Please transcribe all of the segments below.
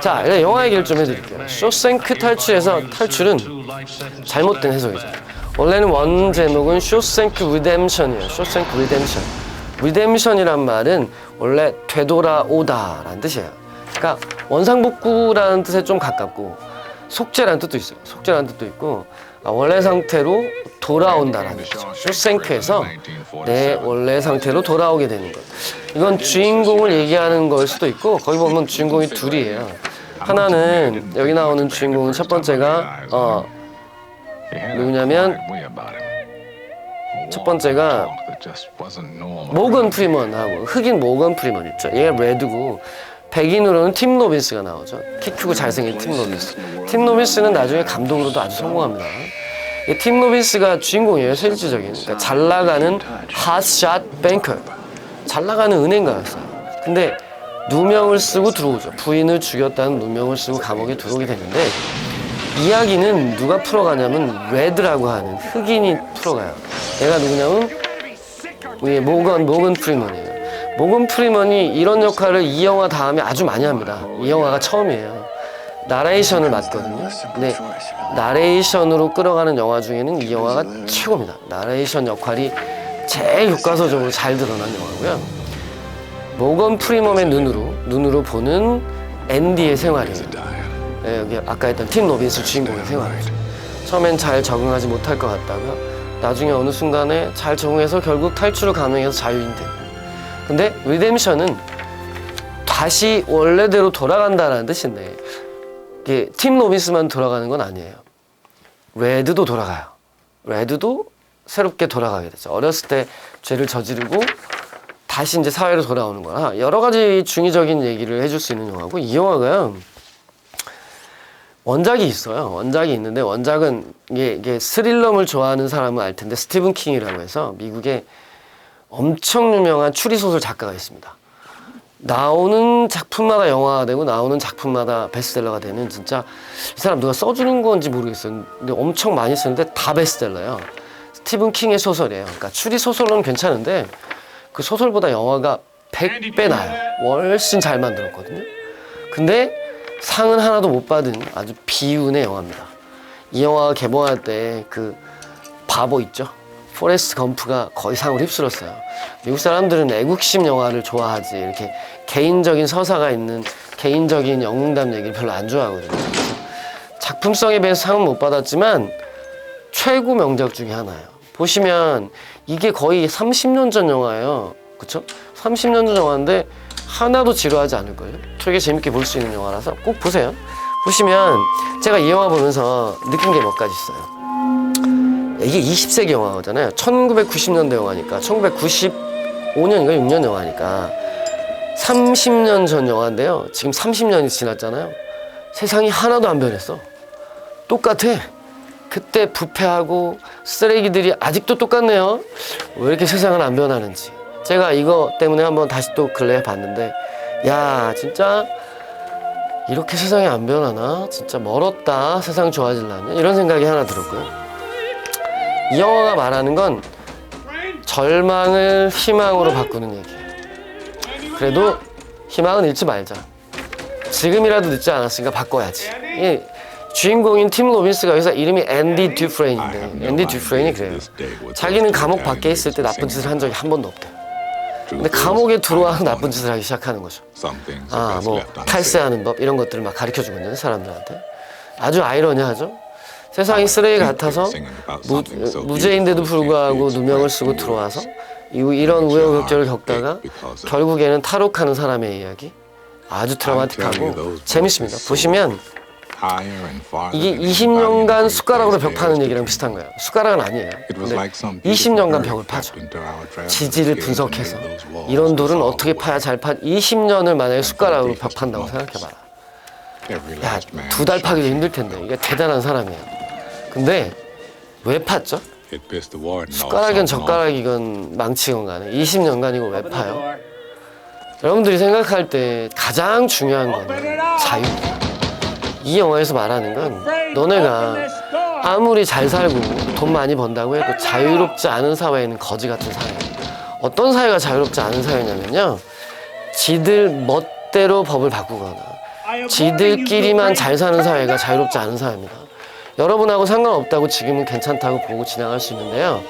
자, 일단 영화 얘기를 좀 해드릴게요. 쇼생크 탈출에서 탈출은 잘못된 해석이죠. 원래는 원 제목은 쇼생크 리뎀션이에요. 쇼생크 리뎀션. 리뎀션이란 말은 원래 되돌아오다라는 뜻이에요. 그러니까 원상복구라는 뜻에 좀 가깝고 속죄라는 뜻도 있어요. 속죄라는 뜻도 있고 아, 원래 상태로 돌아온다라는 뜻이죠. 쇼생크에서 내 원래 상태로 돌아오게 되는 것. 이건 주인공을 얘기하는 걸 수도 있고 거기 보면 주인공이 둘이에요. 하나는 여기 나오는 주인공은 첫 번째가 어 누구냐면 첫 번째가 모건 프리먼하고 흑인 모건 프리먼 있죠. 얘가 레드고 백인으로는 팀 로빈스가 나오죠. 키 크고 잘생긴 팀 로빈스. 팀 로빈스는 나중에 감독으로도 아주 성공합니다. 이팀 로빈스가 주인공이에요. 실질적인. 그러니까 잘 나가는 핫샷 뱅커. 잘 나가는 은행가였어요. 근데 누명을 쓰고 들어오죠. 부인을 죽였다는 누명을 쓰고 감옥에 들어오게 되는데 이야기는 누가 풀어가냐면 레드라고 하는 흑인이 풀어가요. 얘가 누구냐면 우리 모건 모건 프리먼이에요. 모건 프리먼이 이런 역할을 이 영화 다음에 아주 많이 합니다. 이 영화가 처음이에요. 나레이션을 맡거든요. 근데 나레이션으로 끌어가는 영화 중에는 이 영화가 최고입니다. 나레이션 역할이 제일 교과서적으로 잘 드러난 영화고요. 모건 프리먼의 눈으로 눈으로 보는 앤디의 생활이에요. 예, 여기 아까 했던 팀 로빈스 주인공의 생활이죠. 처음엔 잘 적응하지 못할 것 같다가 나중에 어느 순간에 잘 적응해서 결국 탈출을 감행해서 자유인이 되고 근데 리뎀션은 다시 원래대로 돌아간다라는 뜻인데 이게 팀 로빈스만 돌아가는 건 아니에요. 레드도 돌아가요. 레드도 새롭게 돌아가게 되죠. 어렸을 때 죄를 저지르고 다시 이제 사회로 돌아오는 거라 여러 가지 중의적인 얘기를 해줄 수 있는 영화고 이 영화가요. 원작이 있어요. 원작이 있는데 원작은 이게, 이게 스릴러물 좋아하는 사람은 알 텐데 스티븐 킹이라고 해서 미국의 엄청 유명한 추리소설 작가가 있습니다. 나오는 작품마다 영화가 되고 나오는 작품마다 베스트셀러가 되는 진짜 이 사람 누가 써주는 건지 모르겠어요. 근데 엄청 많이 쓰는데 다 베스트셀러예요. 스티븐 킹의 소설이에요. 그러니까 추리 소설은 괜찮은데 그 소설보다 영화가 100배 나요. 훨씬 잘 만들었거든요. 근데 상은 하나도 못 받은 아주 비운의 영화입니다. 이 영화 개봉할 때 그 바보 있죠? 포레스트 검프가 거의 상을 휩쓸었어요. 미국 사람들은 애국심 영화를 좋아하지 이렇게 개인적인 서사가 있는 개인적인 영웅담 얘기를 별로 안 좋아하거든요. 작품성에 비해서 상은 못 받았지만 최고 명작 중에 하나예요. 보시면 이게 거의 30년 전 영화예요. 그쵸? 30년 전 영화인데 하나도 지루하지 않을걸요? 되게 재밌게 볼 수 있는 영화라서 꼭 보세요. 보시면 제가 이 영화 보면서 느낀 게 몇 가지 있어요. 이게 20세기 영화잖아요. 1990년대 영화니까 1995년인가 6년 영화니까 30년 전 영화인데요. 지금 30년이 지났잖아요. 세상이 하나도 안 변했어. 똑같아. 그때 부패하고 쓰레기들이 아직도 똑같네요. 왜 이렇게 세상은 안 변하는지. 제가 이거 때문에 한번 다시 또 근래에 봤는데, 야, 진짜 이렇게 세상이 안 변하나? 진짜 멀었다. 세상 좋아질라면. 이런 생각이 하나 들었고요. 이 영화가 말하는 건 절망을 희망으로 바꾸는 얘기예요. 그래도 희망은 잃지 말자. 지금이라도 늦지 않았으니까 바꿔야지. 이 주인공인 팀 로빈스가 여기서 이름이 앤디 듀프레인인데 앤디 듀프레인이 그래요. 자기는 감옥 밖에 있을 때 나쁜 짓을 한 적이 한 번도 없대. 근데 감옥에 들어와서 나쁜 짓을 하기 시작하는 거죠. 아, 뭐 탈세하는 법 이런 것들을 막 가르쳐 주거든요, 사람들한테. 아주 아이러니하죠. 세상이 쓰레기 같아서 무, 무죄인데도 불구하고 누명을 쓰고 들어와서 이- 이런 우여곡절을 겪다가 결국에는 탈옥하는 사람의 이야기 아주 드라마틱하고 재밌습니다. 보시면 이게 20년간 숟가락으로 벽 파는 얘기랑 비슷한 거예요. 숟가락은 아니에요. 근데 20년간 벽을 파죠. 지지를 분석해서 이런 돌은 어떻게 파야 잘 파? 20년을 만약에 숟가락으로 벽 판다고 생각해봐라. 야, 두 달 파기도 힘들 텐데 이게 대단한 사람이에요. 근데 왜 팠죠? 숟가락이건 젓가락이건 망치건 간에 20년간 이거 왜 파요? 여러분들이 생각할 때 가장 중요한 거는 자유입니다. 이 영화에서 말하는 건 너네가 아무리 잘 살고 돈 많이 번다고 해도 자유롭지 않은 사회에는 거지 같은 사회. 어떤 사회가 자유롭지 않은 사회냐면요. 지들 멋대로 법을 바꾸거나 지들끼리만 잘 사는 사회가 자유롭지 않은 사회입니다. 여러분하고 상관없다고 지금은 괜찮다고 보고 지나갈 수 있는데요.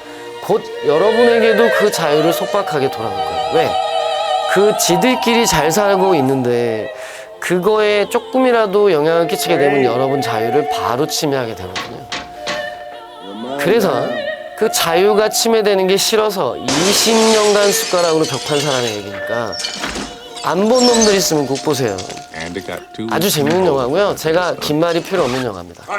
곧 여러분에게도 그 자유를 속박하게 돌아올 거예요. 왜? 그 지들끼리 잘 살고 있는데 그거에 조금이라도 영향을 끼치게 되면 여러분 자유를 바로 침해하게 되거든요. 그래서 그 자유가 침해되는 게 싫어서 20년간 숟가락으로 벽판 사람의 얘기니까 안 본 놈들 있으면 꼭 보세요. 아주 재밌는 영화고요. 제가 긴 말이 필요 없는 영화입니다.